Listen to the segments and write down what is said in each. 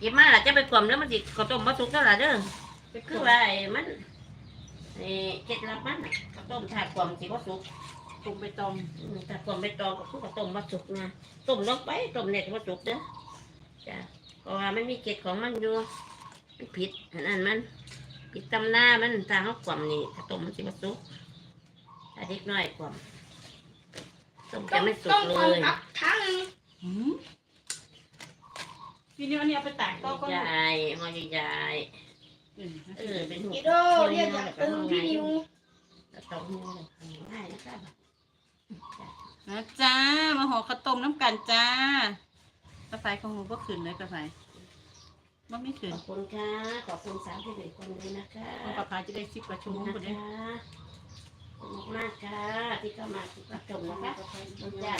หยิบมาล่ะจะไปกล่อมแล้วมันสิข้าวต้มบ่สุกเท่าไหร่เด้อคือว่าไอ้มันไอ้เคล็ดลับมันน่ะข้าวต้มถ้ากล่อมสิบ่สุกตุ่มใบตองอืมถ้ากล่อมไปตองก็คือข้าวต้มบ่สุกนะต้มลงไปต้มเน็ตบ่สุกเด้อจ้ะเพราะว่ามันมีเกล็ดของมันอยู่มันผิดอันนั้นมันผิดตำหน้ามันถ้าเฮากล่อมนี่ข้าวต้มมันสิบ่สุกถ้าเด็กน้อยกล่อมต้มจะไม่สุกเลต้องยอัพทั้งหนึ่ง หืม ทีนี้อันนี้เอาไปตากโต๊ะก็ใหญ่หอใหญ่อืมๆเออเป็นหัวกิโดเรียกจากตึงพี่นิวตรงนี้ง่ายนะครับนะจ้ามาห่อข้าวต้มน้ำกันจ้ากาแฟของหนูบ่ขึ้นเลยกาแฟบ่ไม่ขึ้นขอบคุณค่ะขอบคุณสามที่เหลือคนนี้นะคะของกาแฟจะได้สิบกว่าชั่วโมงนะคนเดียวคะขอบคุณมากค่ะที่เข้ามาติดชมนะคะน้องจ้า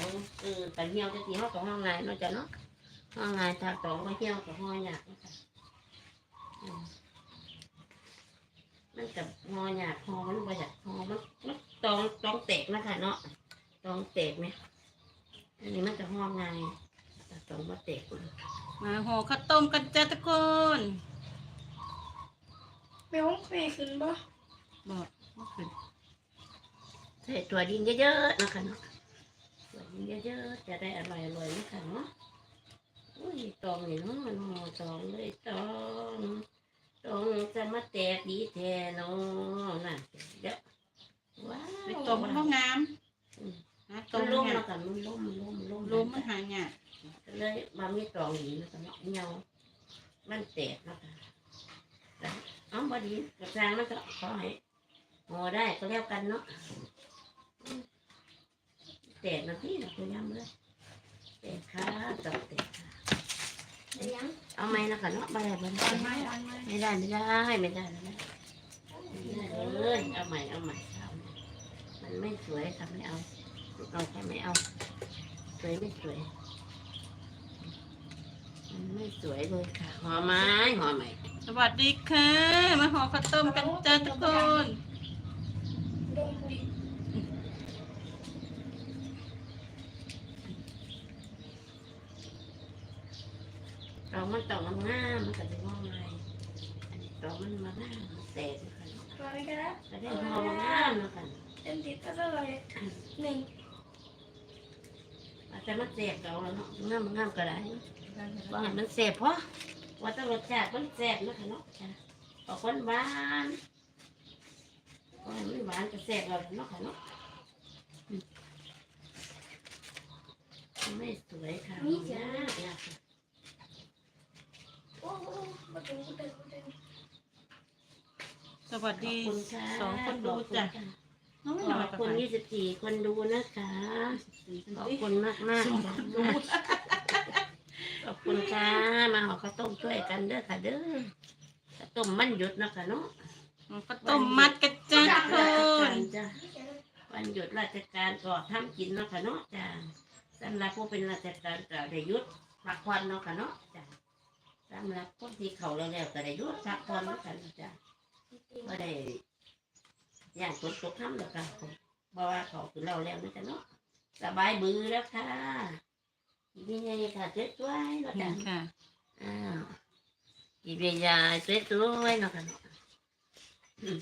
เออแต่เหี่ยวจะตีห้องกับห้องไงน้องจ้าเนาะ ห้องไงทางตองก็เหี่ยวกับห้องหยาบนะคะอืมมันกับห้องหยาบห้องมันประหยัดห้องมันมันตองตองแตกนะคะเนาะตองแตกไหมอันนี้มันจะห้องไงแต่ตองมาแตกเลยมาห่อข้าวต้มกันจ้าทุกคนแมวเคยขึ้นบ่บอกบ่ขึ้นใส่ตัวดินเยอะๆนะคะเนาะตัวดินเยอะๆจะได้อร่อยอร่อยๆนะคะเนาะ อุ้ยตองนี่เนาะเนาะตองเลยตองตองจะมาแตกดีแท้เนาะน่ะเดี๋ยวว้าวใบตองมันบ่งามนะตต้อองงลล่มมแล้วกันมันล่มล่มล่มลมมันหายากเลยมามีตองดีนะคะเนาะเงามันแตกนะคะแต่เอ้าบดีกระจางมันก็ขอให้พอได้ก็แล้วกันเนาะแตกนะพี่เราคุยย้ำเลยแตกขาจับแตกขา เอาไหมนะคะเนาะไม่ได้ไม่อันได้ไม่ได้ไม่ได้ไม่ได้ไม่ได้เลยเอาใหม่เอาใหม่เอาใหม่มันไม่สวยค่ะไม่เอาเอาแค่ไม่เอา สวยไม่สวยมันไม่สวยเลยค่ะหอไม้หอใหม่สวัสดีค่ะ มาห่อข้าวต้มกันจ้าทุกคน ดงดิ ต องมันตองมันง่ามมันก็จะงอไงอันนี้ตองมันมาง่ามมันแตกนะคะเนาะมาไม่กันแล้วก็ได้หอมง่ามนะคะเต็มติดก็เท่าไหร่หนึ่งแต่มันแสบเราแล้วเนาะงามงามก็ได้ว่าให้มันแสบเพราะว่าต้องรสชาติมันแสบนะคะเนาะจ้ะออกหวานหวานก็ให้มันหวานก็แสบเราเนาะค่ะเนาะอืมไม่สวยค่ะยากยาก โอ้โหมาถึงมาถึงมาถึง สวัสขอบดีคุณค่ะสองคนดูจ้ะน้องไม่ขหน่อยอบกาคุณแฟยี่สิบสี่คนดูนะคะขอบคุณมากมากๆค่ะขอบคุณค่ะ มาห่อข้าวต้มช่วยกันเด้อค่ะเด้อข้าวต้มมันหยุดนะคะเนาะข้าวต้มมัดกันจ้าทุกคนจ้ะวันหยุดราชการก็ทำกินเนาะค่ะเนาะจ้ะสำหรับผู้เป็นราชการก็ได้หยุดพักผ่อนเนาะค่ะเนาะจ้ะสำหรับคนที่เขาแล้วแล้วก็ได้หยุดพักผ่อนเนาะค่ะจ้ะก็ ได้อย่างฝนตกค่ำแล้วกันเพราะว่าเขาคือเราแล้วนะจ๊ะเนาะสบายบือแล้วค่ะอีกนี่ค่ะสวยๆเนาะจ้ะค่ะอ้าวอีเบียาสวยๆเนาะค่ะเนาะอืม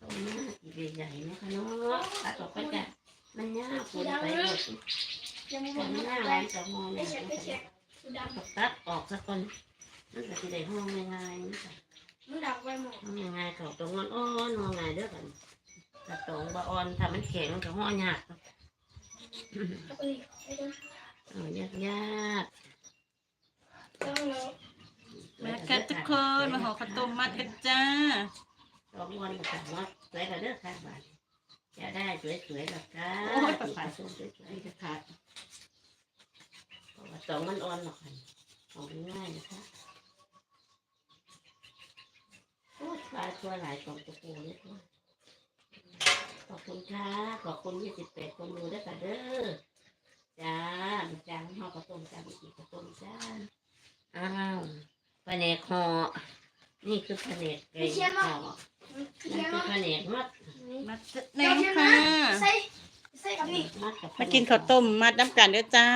ตรงนี้อีเบียใหญ่เนาะค่ะเนาะตัดออกไปจ้ะมันยากคนไปหมดยังไม่หมแต่ดมันนะน่าไปร้านกับมองไปเนี่ยเช็คไปเช็คดูดตกตัดออกสักคนมันก็จะได้ห้องง่ายๆนี่ค่ะำดูดับไว้หมดห้องง่ายๆเขาตรงอ่อนๆห้องง่ายเด้อกันถ้าตรงบ่อ่อนถ้ามันแข็งก็ห้องยากเอาไปไปดูเออยากยากต้องแล้วๆมากันทุกคนมาห่อข้าวต้มมัดกันจ้าสองวันก็สามารถสวยกว่าเด้อค่ะบาทจะได้สวยๆแบบค่ะโอ้ยประสาทสวยๆสวยๆจะขาดเพราะว่าสองมันอ่อนหรอกค่ะของง่ายนะคะโอ้ย ปลาตัวหลายกล่องตัวปูเลยตัวขอบคุณค่ะ ขอบคุณยี่สิบแปดคนดูด้วยค่ะเด้อจ้าจานห่อกระต้มจานอีกกระต้มจ้าอ้าวแผนกห่อนี่คือแผนกไก่ห่อคือนี่แค่คือว่าแผนกมัดมัดแน่ค่ะใส่ใส่กับนี่มัดกับมากินข้าวต้มมัดน้ำกันเด้อจ้า